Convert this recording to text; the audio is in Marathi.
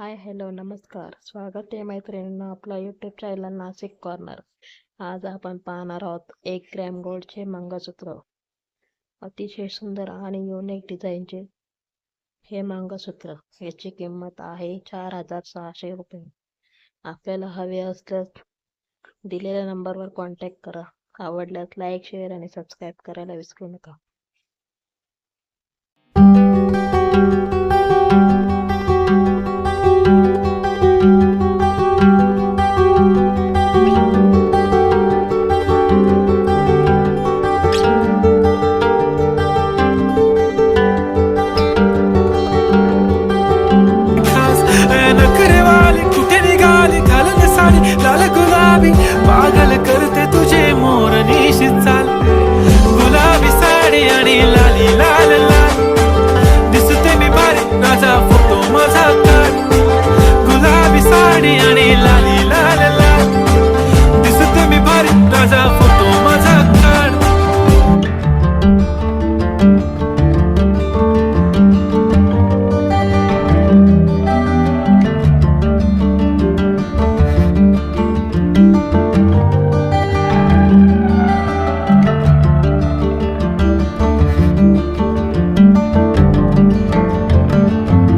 हाय हॅलो नमस्कार. स्वागत आहे मैत्रिणींनो आपला यूट्यूब चॅनल नाशिक कॉर्नर आज आपण पाहणार आहोत एक ग्रॅम गोल्डचे मंगळसूत्र. अतिशय सुंदर आणि युनिक डिझाईनचे हे मंगळसूत्र. याची किंमत आहे चार हजार सहाशे रुपये. आपल्याला हवे असल्यास दिलेल्या नंबरवर कॉन्टॅक्ट करा. आवडल्यास लाईक शेअर आणि सबस्क्राईब करायला विसरू नका. அடி அடி